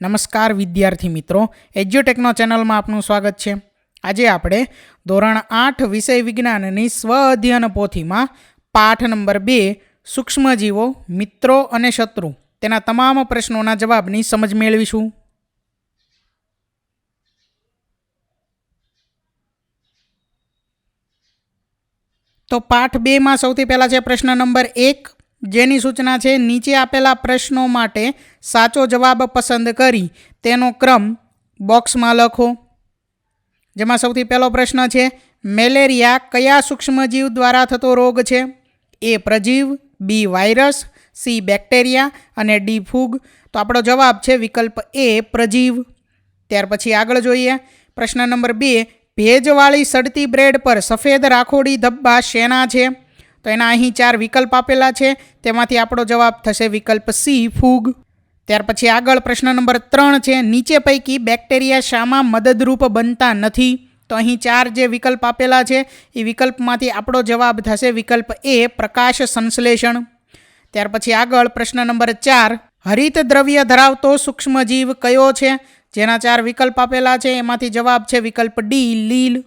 નમસ્કાર વિદ્યાર્થી મિત્રો, એજ્યુટેકનો ચેનલમાં આપનું સ્વાગત છે. આજે આપણે ધોરણ આઠ વિષય વિજ્ઞાનની સ્વ અધ્યયન પોથીમાં પાઠ નંબર બે, સૂક્ષ્મજીવો, મિત્રો અને શત્રુ તેના તમામ પ્રશ્નોના જવાબની સમજ મેળવીશું. તો પાઠ બેમાં સૌથી પહેલાં છે પ્રશ્ન નંબર એક. જેની સૂચના છે, નીચે આપેલા પ્રશ્નો માટે સાચો જવાબ પસંદ કરી તેનો ક્રમ બોક્સમાં લખો. જેમાં સૌથી પહેલો પ્રશ્ન છે, મેલેરિયા કયા સૂક્ષ્મજીવ દ્વારા થતો રોગ છે? એ પ્રજીવ, બી વાયરસ, સી બેક્ટેરિયા અને ડી ફૂગ. તો આપણો જવાબ છે, વિકલ્પ એ પ્રજીવ. ત્યાર પછી આગળ જોઈએ. પ્રશ્ન નંબર બે, ભેજવાળી સડતી બ્રેડ પર સફેદ રાખોડી ધબ્બા શેના છે? તો એના અહીં ચાર વિકલ્પ આપેલા છે. તેમાંથી આપણો જવાબ થશે વિકલ્પ સી, ફૂગ. ત્યાર પછી આગળ પ્રશ્ન નંબર ત્રણ છે, નીચે પૈકી બેક્ટેરિયા શામાં મદદરૂપ બનતા નથી. તો અહીં ચાર જે વિકલ્પ આપેલા છે, એ વિકલ્પમાંથી આપણો જવાબ થશે વિકલ્પ એ, પ્રકાશ સંશ્લેષણ. ત્યાર પછી આગળ પ્રશ્ન નંબર ચાર, હરિત દ્રવ્ય ધરાવતો સૂક્ષ્મજીવ કયો છે? જેના ચાર વિકલ્પ આપેલા છે, એમાંથી જવાબ છે વિકલ્પ ડી, લીલ.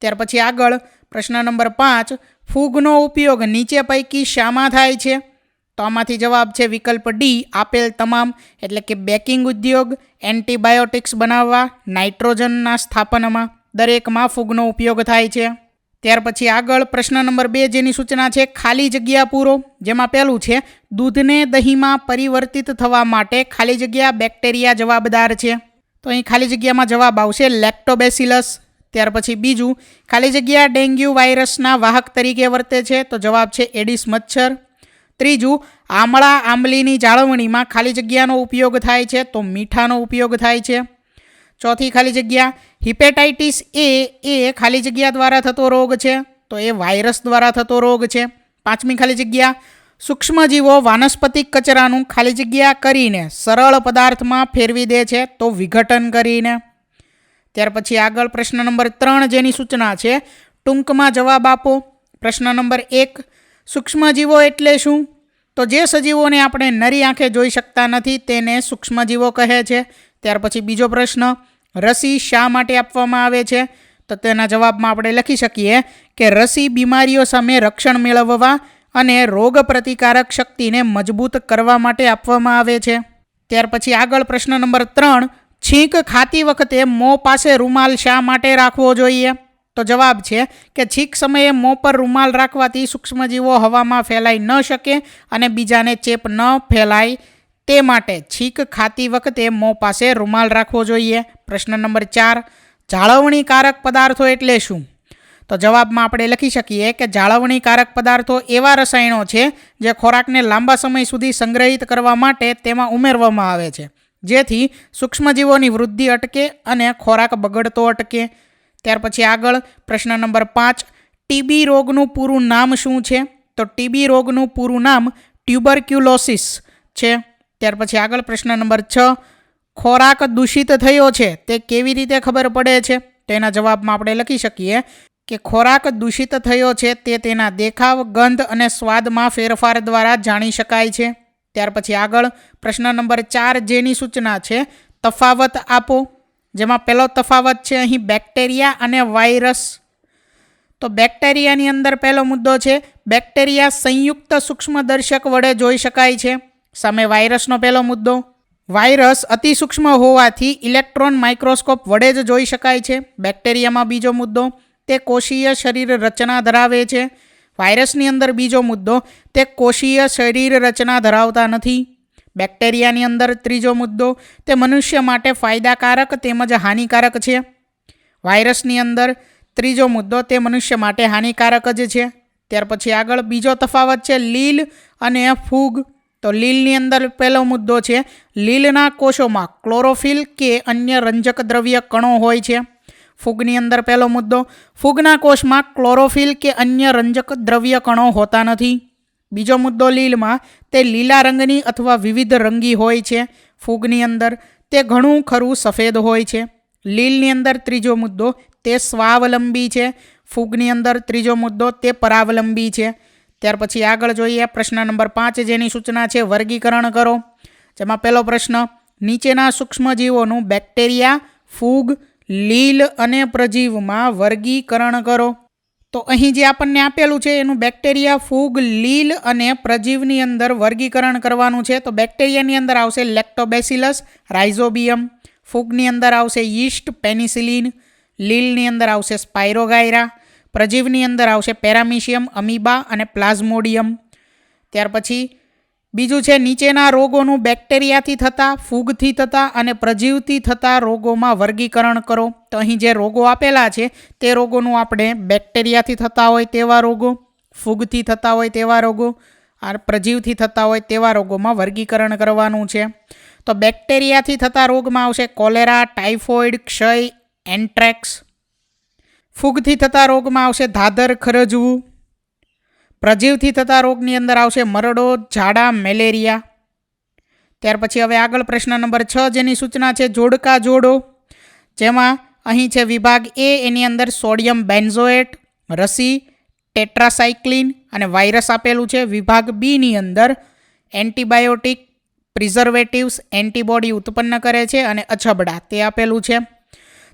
ત્યાર પછી આગળ પ્રશ્ન નંબર પાંચ ફૂગનો ઉપયોગ નીચે પૈકી શામાં થાય છે? તો આમાંથી જવાબ છે વિકલ્પ ડી, આપેલ તમામ, એટલે કે બેકિંગ ઉદ્યોગ, એન્ટીબાયોટિક્સ બનાવવા, નાઇટ્રોજનના સ્થાપનમાં, દરેકમાં ફૂગનો ઉપયોગ થાય છે. ત્યાર પછી આગળ પ્રશ્ન નંબર બે જેની સૂચના છે, ખાલી જગ્યા પૂરો, જેમાં પહેલું છે, દૂધને દહીંમાં પરિવર્તિત થવા માટે ખાલી જગ્યા બેક્ટેરિયા જવાબદાર છે. તો અહીં ખાલી જગ્યામાં જવાબ આવશે લેક્ટોબેસિલસ. ત્યાર પછી બીજું, ખાલી જગ્યા ડેન્ગ્યુ વાયરસના વાહક તરીકે વર્તે છે, તો જવાબ છે એડિસ મચ્છર. ત્રીજું, આમળા આંબલીની જાળવણીમાં ખાલી જગ્યાનો ઉપયોગ થાય છે, તો મીઠાનો ઉપયોગ થાય છે. ચોથી, ખાલી જગ્યા, હિપેટાઇટિસ એ એ ખાલી જગ્યા દ્વારા થતો રોગ છે, તો એ વાયરસ દ્વારા થતો રોગ છે. પાંચમી, ખાલી જગ્યા, સૂક્ષ્મજીવો વાનસ્પતિક કચરાનું ખાલી જગ્યા કરીને સરળ પદાર્થમાં ફેરવી દે છે, તો વિઘટન કરીને. ત્યાર પછી આગળ પ્રશ્ન નંબર ત્રણ જેની સૂચના છે, ટૂંકમાં જવાબ આપો. પ્રશ્ન નંબર એક, સૂક્ષ્મજીવો એટલે શું? તો જે સજીવોને આપણે નરી આંખે જોઈ શકતા નથી તેને સૂક્ષ્મજીવો કહે છે. ત્યાર પછી બીજો પ્રશ્ન, રસી શા માટે આપવામાં આવે છે? તો તેના જવાબમાં આપણે લખી શકીએ કે રસી બીમારીઓ સામે રક્ષણ મેળવવા અને રોગ પ્રતિકારક શક્તિને મજબૂત કરવા માટે આપવામાં આવે છે. ત્યાર પછી આગળ પ્રશ્ન નંબર ત્રણ છીંક ખાતી વખતે મોં પાસે રૂમાલ શા માટે રાખવો જોઈએ? તો જવાબ છે કે છીંક સમયે મોં પર રૂમાલ રાખવાથી સૂક્ષ્મજીવો હવામાં ફેલાઈ ન શકે અને બીજાને ચેપ ન ફેલાય. તે માટે છીંક ખાતી વખતે મોં પાસે રૂમાલ રાખવો જોઈએ? પ્રશ્ન નંબર ચાર. જાળવણીકારક પદાર્થો એટલે શું? તો જવાબમાં આપણે લખી શકીએ કે જાળવણીકારક પદાર્થો એવા રસાયણો છે જે ખોરાકને લાંબા સમય સુધી સંગ્રહિત કરવા માટે તેમાં ઉમેરવામાં આવે છે. જેથી સૂક્ષ્મજીવોની વૃદ્ધિ અટકે અને ખોરાક બગડતો અટકે. ત્યાર પછી આગળ પ્રશ્ન નંબર પાંચ ટીબી રોગનું પૂરું નામ શું છે? તો ટીબી રોગનું પૂરું નામ ટ્યુબરક્યુલોસિસ છે. ત્યાર પછી આગળ પ્રશ્ન નંબર છ, ખોરાક દૂષિત થયો છે તે કેવી રીતે ખબર પડે છે? તો એના જવાબમાં આપણે લખી શકીએ કે ખોરાક દૂષિત થયો છે તે તેના દેખાવ, ગંધ અને સ્વાદમાં ફેરફાર દ્વારા જાણી શકાય છે. ત્યાર પછી આગળ પ્રશ્ન નંબર ચાર જેની સૂચના છે, તફાવત આપો. જેમાં પહેલો તફાવત છે, અહીં બેક્ટેરિયા અને વાયરસ. તો બેક્ટેરિયાની અંદર પહેલો મુદ્દો છે, બેક્ટેરિયા સંયુક્ત સૂક્ષ્મદર્શક વડે જોઈ શકાય છે. સામે વાયરસનો પહેલો મુદ્દો, વાયરસ અતિ સૂક્ષ્મ હોવાથી ઇલેક્ટ્રોન માઇક્રોસ્કોપ વડે જ જોઈ શકાય છે. બેક્ટેરિયામાં બીજો મુદ્દો, તે કોષીય શરીર રચના ધરાવે છે. વાયરસની અંદર બીજો મુદ્દો, તે કોષીય શરીર રચના ધરાવતા નથી. બેક્ટેરિયાની અંદર ત્રીજો મુદ્દો, તે મનુષ્ય માટે ફાયદાકારક તેમજ હાનિકારક છે. વાયરસની અંદર ત્રીજો મુદ્દો, તે મનુષ્ય માટે હાનિકારક જ છે. ત્યાર પછી આગળ બીજો તફાવત છે લીલ અને ફૂગ. તો લીલની અંદર પહેલો મુદ્દો છે, લીલના કોષોમાં ક્લોરોફિલ કે અન્ય રંજક દ્રવ્ય કણો હોય છે. ફૂગની અંદર પહેલો મુદ્દો, ફૂગના કોષમાં ક્લોરોફિલ કે અન્ય રંજક દ્રવ્ય કણો હોતા નથી. બીજો મુદ્દો લીલમાં, તે લીલા રંગની અથવા વિવિધ રંગી હોય છે. ફૂગની અંદર, તે ઘણું ખરું સફેદ હોય છે. લીલની અંદર ત્રીજો મુદ્દો, તે સ્વાવલંબી છે. ફૂગની અંદર ત્રીજો મુદ્દો, તે પરાવલંબી છે. ત્યાર પછી આગળ જોઈએ પ્રશ્ન નંબર પાંચ જેની સૂચના છે, વર્ગીકરણ કરો. જેમાં પહેલો પ્રશ્ન, નીચેના સૂક્ષ્મજીવોનું બેક્ટેરિયા, ફૂગ લીલ અને પ્રજીવમાં વર્ગીકરણ કરો. તો અહીં જે આપણને આપેલું છે, એનું બેક્ટેરિયા ફૂગ લીલ અને પ્રજીવની અંદર વર્ગીકરણ કરવાનું છે. તો બેક્ટેરિયાની અંદર આવશે લેક્ટોબેસિલસ, રાઇઝોબિયમ. ફૂગની અંદર આવશે યીસ્ટ, પેનિસિલિન. લીલની અંદર આવશે સ્પાઇરોગાયરા પ્રજીવની અંદર આવશે પેરામિશિયમ, અમીબા અને પ્લાઝ્મોડિયમ. ત્યાર પછી બીજું છે, નીચેના રોગોનું બેક્ટેરિયાથી થતા, ફૂગથી થતા અને પ્રજીવથી થતા રોગોમાં વર્ગીકરણ કરો. તો અહીં જે રોગો આપેલા છે, તે રોગોનું આપણે બેક્ટેરિયાથી થતા હોય તેવા રોગો, ફૂગથી થતા હોય તેવા રોગો અને પ્રજીવથી થતા હોય તેવા રોગોમાં વર્ગીકરણ કરવાનું છે. તો બેક્ટેરિયાથી થતા રોગમાં આવશે કોલેરા, ટાઇફોઇડ, ક્ષય, એન્ટ્રેક્સ. ફૂગથી થતા રોગમાં આવશે ધાદર ખરજવું. પ્રજીવથી થતા રોગની અંદર આવશે મરડો, ઝાડા, મેલેરિયા. ત્યાર પછી હવે આગળ પ્રશ્ન નંબર છ જેની સૂચના છે જોડકા જોડો. જેમાં અહીં છે વિભાગ એ, એની અંદર સોડિયમ બેન્ઝોએટ, રસી ટેટ્રાસાઇક્લિન અને વાયરસ આપેલું છે. વિભાગ બીની અંદર એન્ટીબાયોટિક પ્રિઝર્વેટિવ્સ એન્ટીબોડી ઉત્પન્ન કરે છે અને અછબડા તે આપેલું છે.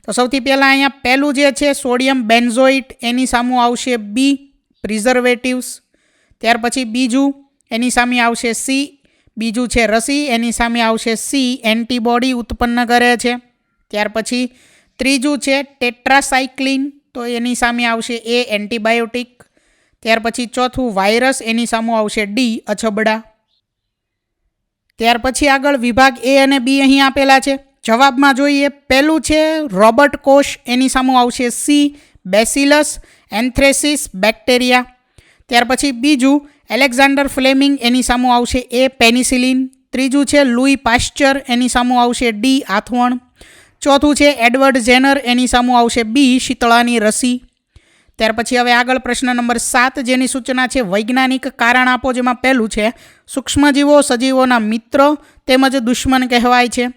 તો સૌથી પહેલાં અહીંયા પહેલું જે છે સોડિયમ બેન્ઝોઇટ, એની સામું આવશે બી. પ્રિઝર્વેટિવ્સ. ત્યાર પછી બીજું, એની સામે આવશે સી. બીજું છે રસી, એની સામે આવશે સી. એન્ટીબોડી ઉત્પન્ન કરે છે. ત્યાર પછી ત્રીજું છે ટેટ્રાસાઇક્લિન તો એની સામે આવશે એ એન્ટીબાયોટિક. ત્યાર પછી ચોથું વાયરસ, એની સામે આવશે ડી, અછબડા. ત્યાર પછી આગળ વિભાગ એ અને બી અહીં આપેલા છે. જવાબમાં જોઈએ, પહેલું છે રોબર્ટ કોશ, એની સામે આવશે સી, બેસિલસ. એન્થ્રેસિસ, બેક્ટેરિયા. ત્યાર પછી બીજું, એલેક્ઝાન્ડર ફ્લેમિંગ એની સામે આવશે એ પેનિસિલિન. ત્રીજું છે, લુઈ પાશ્ચર એની સામે આવશે ડી, આથવણ. ચોથું છે, એડવર્ડ જેનર એની સામે આવશે બી, શીતળાની રસી. ત્યાર પછી હવે આગળ પ્રશ્ન નંબર સાત, જેની સૂચના છે વૈજ્ઞાનિક કારણ આપો, જેમાં પહેલું છે, સૂક્ષ્મજીવો સજીવોના મિત્ર તેમજ દુશ્મન કહેવાય છે.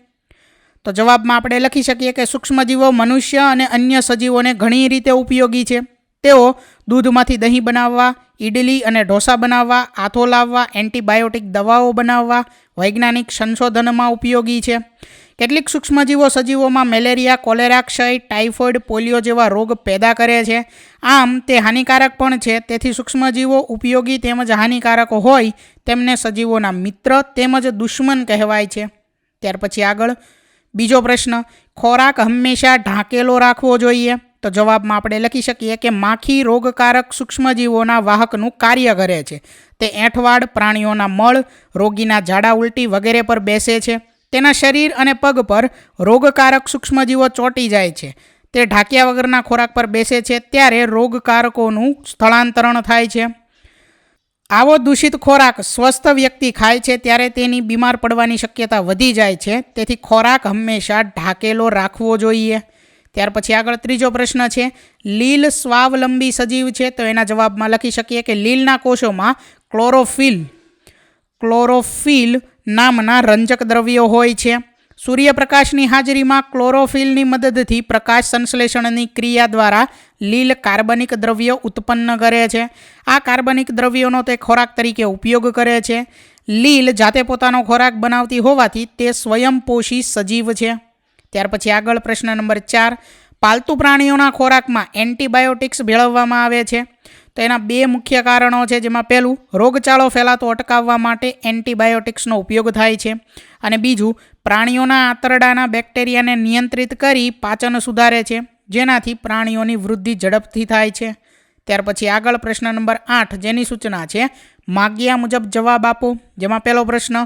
તો જવાબમાં આપણે લખી શકીએ કે સૂક્ષ્મજીવો મનુષ્ય અને અન્ય સજીવોને ઘણી રીતે ઉપયોગી છે. તેઓ દૂધમાંથી દહીં બનાવવા ઇડલી અને ઢોસા બનાવવા, આથો લાવવા, એન્ટીબાયોટિક દવાઓ બનાવવા વૈજ્ઞાનિક સંશોધનમાં ઉપયોગી છે. કેટલીક સૂક્ષ્મજીવો સજીવોમાં મેલેરિયા, કોલેરા ક્ષય ટાઇફોઇડ પોલિયો જેવા રોગ પેદા કરે છે. આમ, તે હાનિકારક પણ છે. તેથી સૂક્ષ્મજીવો ઉપયોગી તેમજ હાનિકારક હોય તેમને સજીવોના મિત્ર તેમજ દુશ્મન કહેવાય છે. ત્યાર પછી આગળ બીજો પ્રશ્ન, ખોરાક હંમેશા ઢાંકેલો રાખવો જોઈએ. તો જવાબમાં આપણે લખી શકીએ કે માખી રોગકારક સૂક્ષ્મજીવોના વાહકનું કાર્ય કરે છે. તે એંઠવાડ, પ્રાણીઓના મળ, રોગીના ઝાડા ઉલટી વગેરે પર બેસે છે. તેના શરીર અને પગ પર રોગકારક સૂક્ષ્મજીવો ચોંટી જાય છે. તે ઢાંક્યા વગરના ખોરાક પર બેસે છે ત્યારે રોગકારકોનું સ્થળાંતરણ થાય છે. આવો દૂષિત ખોરાક સ્વસ્થ વ્યક્તિ ખાય છે ત્યારે તેની બીમાર પડવાની શક્યતા વધી જાય છે. તેથી ખોરાક હંમેશા ઢાંકેલો રાખવો જોઈએ. ત્યાર પછી આગળ ત્રીજો પ્રશ્ન છે, લીલ સ્વાવલંબી સજીવ છે, તો એના જવાબમાં લખી શકીએ કે લીલના કોષોમાં ક્લોરોફિલ ક્લોરોફિલ નામના રંજક દ્રવ્યો હોય છે. સૂર્યપ્રકાશની હાજરીમાં ક્લોરોફિલની મદદથી પ્રકાશ સંશ્લેષણની ક્રિયા દ્વારા લીલ કાર્બનિક દ્રવ્યો ઉત્પન્ન કરે છે. આ કાર્બનિક દ્રવ્યોનો તે ખોરાક તરીકે ઉપયોગ કરે છે. લીલ જાતે પોતાનો ખોરાક બનાવતી હોવાથી તે સ્વયંપોષી સજીવ છે. ત્યાર પછી આગળ પ્રશ્ન નંબર ચાર, પાલતુ પ્રાણીઓના ખોરાકમાં એન્ટીબાયોટિક્સ ભેળવવામાં આવે છે. તો એના બે મુખ્ય કારણો છે, જેમાં પહેલું, રોગચાળો ફેલાતો અટકાવવા માટે એન્ટીબાયોટિક્સનો ઉપયોગ થાય છે. અને બીજું, પ્રાણીઓના આંતરડાના બેક્ટેરિયાને નિયંત્રિત કરી પાચન સુધારે છે, જેનાથી પ્રાણીઓની વૃદ્ધિ ઝડપથી થાય છે. ત્યાર પછી આગળ પ્રશ્ન નંબર આઠ, જેની સૂચના છે, માગ્યા મુજબ જવાબ આપો. જેમાં પહેલો પ્રશ્ન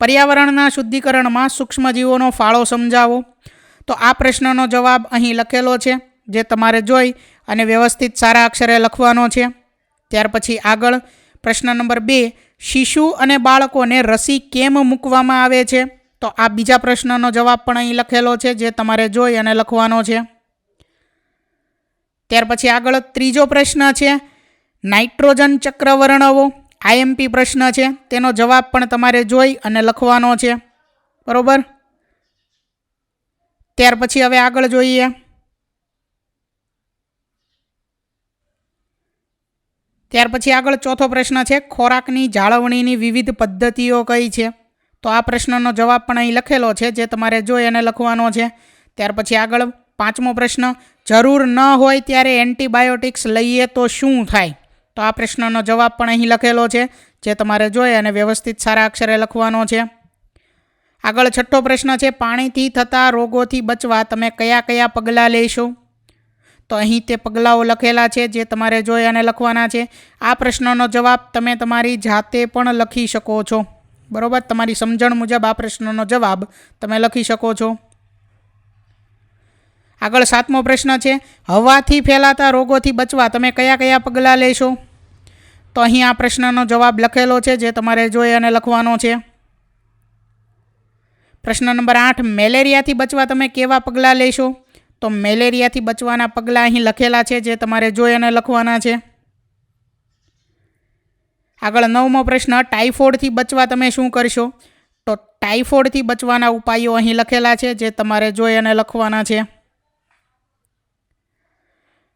પર્યાવરણના શુદ્ધિકરણમાં સૂક્ષ્મજીવોનો ફાળો સમજાવો. તો આ પ્રશ્નનો જવાબ અહીં લખેલો છે, જે તમારે જોઈ અને વ્યવસ્થિત સારા અક્ષરે લખવાનો છે. ત્યાર પછી આગળ, પ્રશ્ન નંબર બે, શિશુ અને બાળકોને રસી કેમ મૂકવામાં આવે છે? તો આ બીજા પ્રશ્નનો જવાબ પણ અહીં લખેલો છે, જે તમારે જોઈ અને લખવાનો છે. ત્યાર પછી આગળ ત્રીજો પ્રશ્ન છે, નાઇટ્રોજન ચક્ર વર્ણવો. આઈએમપી પ્રશ્ન છે, તેનો જવાબ પણ તમારે જોઈ અને લખવાનો છે. બરોબર? ત્યાર પછી હવે આગળ જોઈએ. ત્યાર પછી આગળ ચોથો પ્રશ્ન છે, ખોરાકની જાળવણીની વિવિધ પદ્ધતિઓ કઈ છે? તો આ પ્રશ્નનો જવાબ પણ અહીં લખેલો છે, જે તમારે જોઈ અને લખવાનો છે. ત્યાર પછી આગળ પાંચમો પ્રશ્ન, જરૂર ન હોય ત્યારે એન્ટીબાયોટિક્સ લઈએ તો શું થાય? તો આ પ્રશ્નનો જવાબ પણ અહીં લખેલો છે, જે તમારે જોઈ અને વ્યવસ્થિત સારા અક્ષરે લખવાનો છે. આગળ છઠ્ઠો પ્રશ્ન છે, પાણીથી થતા રોગોથી બચવા તમે કયા કયા પગલાં લેશો? તો અહીં તે પગલાંઓ લખેલા છે, જે તમારે જોઈ અને લખવાના છે. આ પ્રશ્નનો જવાબ તમે તમારી જાતે પણ લખી શકો છો. બરાબર? તમારી સમજણ મુજબ આ પ્રશ્નનો જવાબ તમે લખી શકો છો. આગળ સાતમો પ્રશ્ન છે, હવાથી ફેલાતા રોગોથી બચવા તમે કયા કયા પગલાં લેશો? તો અહીં આ પ્રશ્નનો જવાબ લખેલો છે, જે તમારે જોઈ અને લખવાનો છે. પ્રશ્ન નંબર આઠ, મેલેરિયાથી બચવા તમે કેવા પગલાં લેશો? તો મેલેરિયાથી બચવાના પગલાં અહીં લખેલા છે, જે તમારે જોઈ અને લખવાના છે. આગળ નવમો પ્રશ્ન, ટાઇફોઇડથી બચવા તમે શું કરશો? તો ટાઇફોઇડથી બચવાના ઉપાયો અહીં લખેલા છે, જે તમારે જોઈ અને લખવાના છે.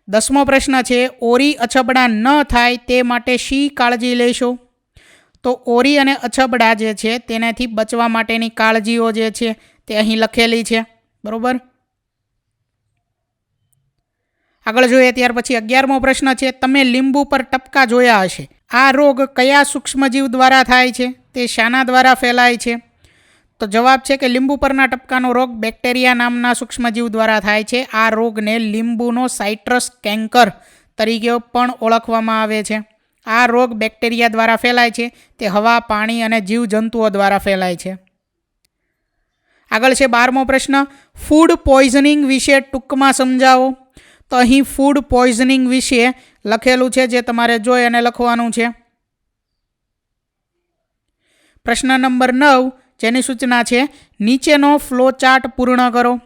દસમો પ્રશ્ન છે, ઓરી અછબડા ન થાય તે માટે શી કાળજી લેશો? તો ઓરી અને અછબડા જે છે, તેનાથી બચવા માટેની કાળજીઓ જે છે, તે અહીં લખેલી છે. બરોબર? આગળ જોઈએ ત્યાર પછી અગિયારમો પ્રશ્ન છે, તમે લીંબુ પર ટપકા જોયા હશે. આ રોગ કયા સૂક્ષ્મજીવ દ્વારા થાય છે? તે શાના દ્વારા ફેલાય છે. તો જવાબ છે કે લીંબુ પરના ટપકાનો રોગ બેક્ટેરિયા નામના સૂક્ષ્મજીવ દ્વારા થાય છે. આ રોગને લીંબુનો સાઇટ્રસ કેન્કર તરીકે પણ ઓળખવામાં આવે છે. આ રોગ બેક્ટેરિયા દ્વારા ફેલાય છે. તે હવા, પાણી અને જીવજંતુઓ દ્વારા ફેલાય છે. આગળ છે બારમો પ્રશ્ન. ફૂડ પોઈઝનિંગ વિશે ટૂંકમાં સમજાવો. તો અહીં ફૂડ પોઈઝનિંગ વિશે લખેલું છે જે તમારે જોઈ અને લખવાનું છે. પ્રશ્ન નંબર નવ. જેની સૂચના છે, નીચેનો ફ્લો ચાર્ટ પૂર્ણ કરો.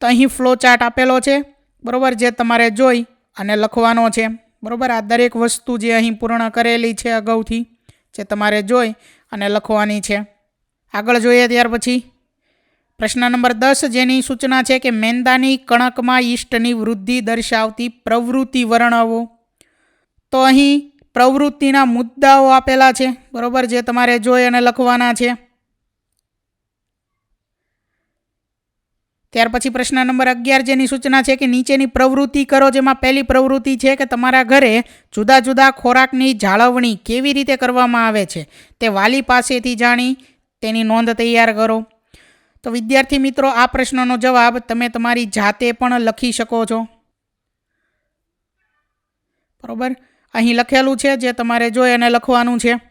તો અહીં ફ્લો ચાર્ટ આપેલો છે, બરાબર, જે તમારે જોઈ અને લખવાનો છે. બરાબર, આ દરેક વસ્તુ જે અહીં પૂર્ણ કરેલી છે અગાઉથી, જે તમારે જોઈ અને લખવાની છે. આગળ જોઈએ ત્યાર પછી, પ્રશ્ન નંબર દસ જેની સૂચના છે કે મેંદાની કણકમાં ઈષ્ટની વૃદ્ધિ દર્શાવતી પ્રવૃત્તિ વર્ણવો. તો અહીં પ્રવૃત્તિના મુદ્દાઓ આપેલા છે, બરાબર, જે તમારે જોઈ અને લખવાના છે. ત્યાર પછી પ્રશ્ન નંબર અગિયાર જેની સૂચના છે કે નીચેની પ્રવૃત્તિ કરો, જેમાં પહેલી પ્રવૃત્તિ છે કે તમારા ઘરે જુદા જુદા ખોરાકની જાળવણી કેવી રીતે કરવામાં આવે છે, તે વાલી પાસેથી જાણી તેની નોંધ તૈયાર કરો. તો વિદ્યાર્થી મિત્રો, આ પ્રશ્નનો જવાબ તમે તમારી જાતે પણ લખી શકો છો. બરોબર? અહીં લખેલું છે, જે તમારે જોઈ અને લખવાનું છે.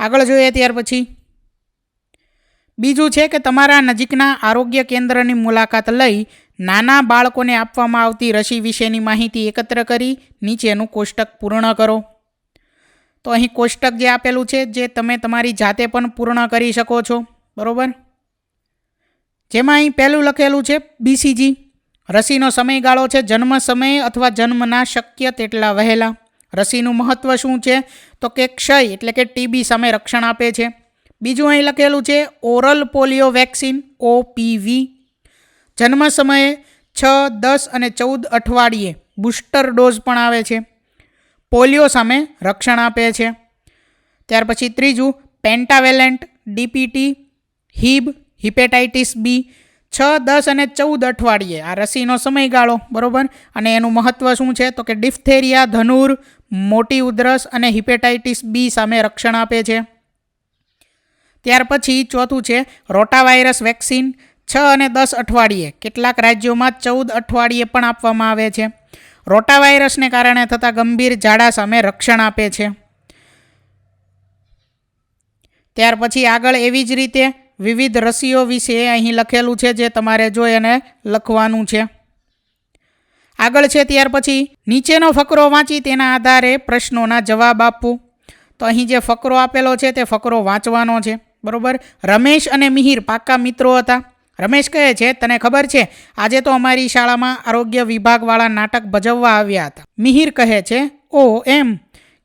આગળ જોઈએ ત્યાર પછી. બીજું છે કે તમારા નજીકના આરોગ્ય કેન્દ્રની મુલાકાત લઈ નાના બાળકોને આપવામાં આવતી રસી વિશેની માહિતી એકત્ર કરી નીચેનું કોષ્ટક પૂર્ણ કરો. તો અહીં કોષ્ટક જે આપેલું છે જે તમે તમારી જાતે પણ પૂર્ણ કરી શકો છો. બરાબર? જેમાં અહીં પહેલું લખેલું છે બીસીજી. રસીનો સમયગાળો છે જન્મ સમયે અથવા જન્મના શક્ય તેટલા વહેલા. રસીનું મહત્ત્વ શું છે? તો કે ક્ષય, એટલે કે ટીબી સામે રક્ષણ આપે છે. બીજું અહીં લખેલું છે, ઓરલ પોલિયો વેક્સિન, ઓપીવી. જન્મ સમયે છ, દસ અને ચૌદ અઠવાડિયે બુસ્ટર ડોઝ પણ આવે છે. પોલિયો સામે રક્ષણ આપે છે. ત્યાર પછી ત્રીજું, pentavalent, DPT, Hib, hepatitis B. છ, દસ અને ચૌદ અઠવાડિયે આ રસીનો સમયગાળો, બરાબર? અને એનું મહત્ત્વ શું છે? તો કે ડિફથેરિયા, ધનુર મોટી ઉધરસ અને હિપેટાઇટિસ બી સામે રક્ષણ આપે છે. ત્યાર પછી ચોથું છે, રોટાવાયરસ વેક્સિન છ અને દસ અઠવાડિયે, કેટલાક રાજ્યોમાં ચૌદ અઠવાડિયે પણ આપવામાં આવે છે. રોટાવાયરસને કારણે થતા ગંભીર ઝાડા સામે રક્ષણ આપે છે. ત્યાર પછી આગળ એવી જ રીતે વિવિધ રસીઓ વિશે અહીં લખેલું છે, જે તમારે જોઈ અને લખવાનું છે. આગળ છે ત્યાર પછી, નીચેનો ફકરો વાંચી તેના આધારે પ્રશ્નોના જવાબ આપવું. તો અહીં જે ફકરો આપેલો છે તે ફકરો વાંચવાનો છે. બરોબર? રમેશ અને મિહિર પાક્કા મિત્રો હતા. રમેશ કહે છે, તને ખબર છે, આજે તો અમારી શાળામાં આરોગ્ય વિભાગવાળા નાટક ભજવવા આવ્યા હતા. મિહિર કહે છે ઓ એમ?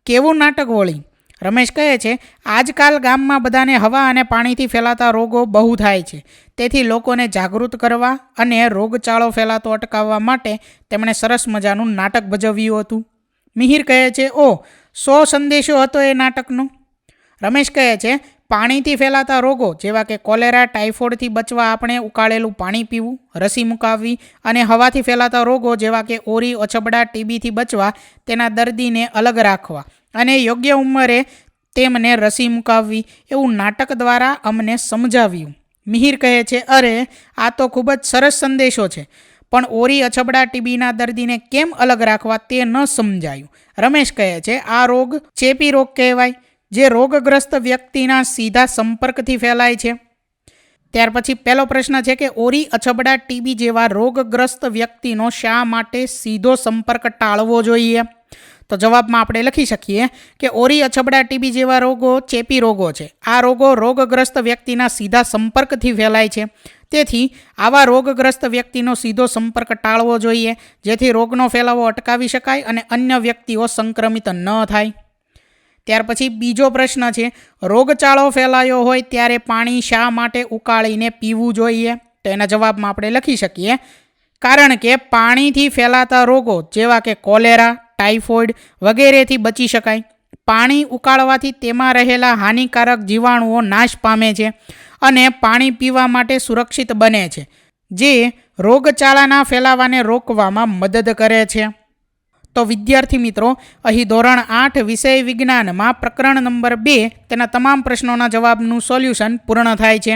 કેવું નાટક વળી? રમેશ કહે છે, આજકાલ ગામમાં બધાને હવા અને પાણીથી ફેલાતા રોગો બહુ થાય છે. તેથી લોકોને જાગૃત કરવા અને રોગચાળો ફેલાતો અટકાવવા માટે તેમણે સરસ મજાનું નાટક ભજવ્યું હતું. મિહિર કહે છે ઓ સો સંદેશો હતો એ નાટકનો. રમેશ કહે છે, પાણીથી ફેલાતા રોગો જેવા કે કોલેરા, ટાઇફોઇડથી બચવા આપણે ઉકાળેલું પાણી પીવું, રસી મુકાવવી અને હવાથી ફેલાતા રોગો જેવા કે ઓરી, અછબડા, ટીબીથી બચવા તેના દર્દીને અલગ રાખવા. અને યોગ્ય ઉંમરે તેમને રસી મુકાવવી એવું નાટક દ્વારા અમને સમજાવ્યું. મિહિર કહે છે, અરે, આ તો ખૂબ જ સરસ સંદેશો છે, પણ ઓરી અછબડા ટીબીના દર્દીને કેમ અલગ રાખવા તે ન સમજાયું. રમેશ કહે છે, આ રોગ ચેપી રોગ કહેવાય, જે રોગગ્રસ્ત વ્યક્તિના સીધા સંપર્કથી ફેલાય છે. ત્યાર પછી પહેલો પ્રશ્ન છે કે, ઓરી અછબડા ટીબી જેવા રોગગ્રસ્ત વ્યક્તિનો શા માટે સીધો સંપર્ક ટાળવો જોઈએ? તો જવાબમાં આપણે લખી શકીએ કે ઓરી અછબડા ટીબી જેવા રોગો ચેપી રોગો છે. આ રોગો રોગગ્રસ્ત વ્યક્તિના સીધા સંપર્કથી ફેલાય છે. તેથી આવા રોગગ્રસ્ત વ્યક્તિનો સીધો સંપર્ક ટાળવો જોઈએ, જેથી રોગનો ફેલાવો અટકાવી શકાય અને અન્ય વ્યક્તિઓ સંક્રમિત ન થાય. ત્યાર પછી બીજો પ્રશ્ન છે, રોગચાળો ફેલાયો હોય ત્યારે પાણી શા માટે ઉકાળીને પીવું જોઈએ? તો એના જવાબમાં આપણે લખી શકીએ, કારણ કે પાણીથી ફેલાતા રોગો જેવા કે કોલેરા ટાઇફોઇડ વગેરેથી બચી શકાય. પાણી ઉકાળવાથી તેમાં રહેલા હાનિકારક જીવાણુઓ નાશ પામે છે અને પાણી પીવા માટે સુરક્ષિત બને છે, જે રોગચાળાના ફેલાવાને રોકવામાં મદદ કરે છે. તો વિદ્યાર્થી મિત્રો, અહીં ધોરણ આઠ વિષય વિજ્ઞાનમાં પ્રકરણ નંબર બે તેના તમામ પ્રશ્નોના જવાબનું સોલ્યુશન પૂર્ણ થાય છે.